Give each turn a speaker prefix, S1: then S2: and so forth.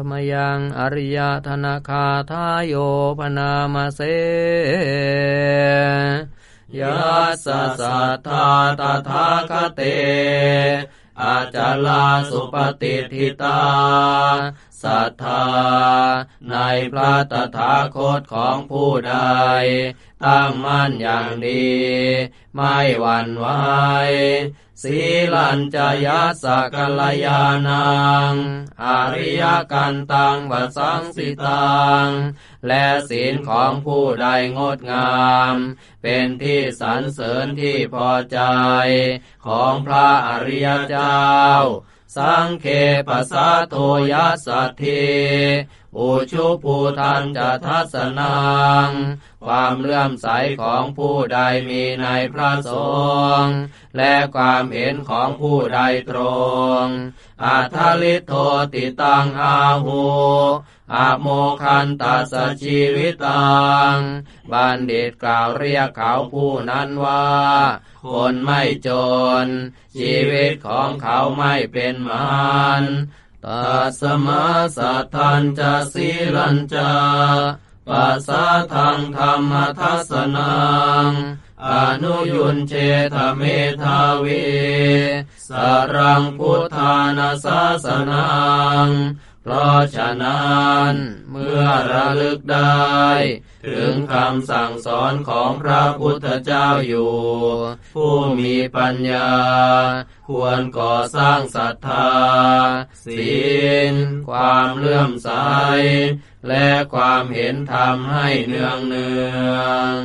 S1: ธรรมยังอริยธนาคาทายโยพนามาเสยัสสะสัทธาตถาคเต อาจาลาสุปฏิทิตาศรัทธา ในพระตถาคตของผู้ใด ตั้งมั่นอย่างดี ไม่หวั่นไหว สีลัญจยัสกัลยาณัง อริยกันตังวัสังสิตัง และศีลของผู้ใดงดงาม เป็นที่สรรเสริญที่พอใจ ของพระอริยเจ้า สังเคปสาโทยัสสัทธิอุชุภูทันจะทัศนัง ความเลื่อมใสของผู้ใดมีในพระสงฆ์และความเห็นของผู้ใดตรงอัทลิโทติตังอาหูอาโมคันตัสชีวิตัง บัณฑิตกล่าวเรียกเขาผู้นั้นว่า คนไม่จน ชีวิตของเขาไม่เป็นมัน ตัสมาสัทธันจะสีลัญจาปัสสะทังธรรมทัสนังอนุยุนเชทเมธาวีสรังพุทธานาสาสนัง เพราะฉะนั้นเมื่อระลึกได้ ถึงคำสั่งสอนของพระพุทธเจ้าอยู่ ผู้มีปัญญา ควรก่อสร้างศรัทธา ศีล ความเลื่อมใส และความเห็นธรรมให้เนืองเนือง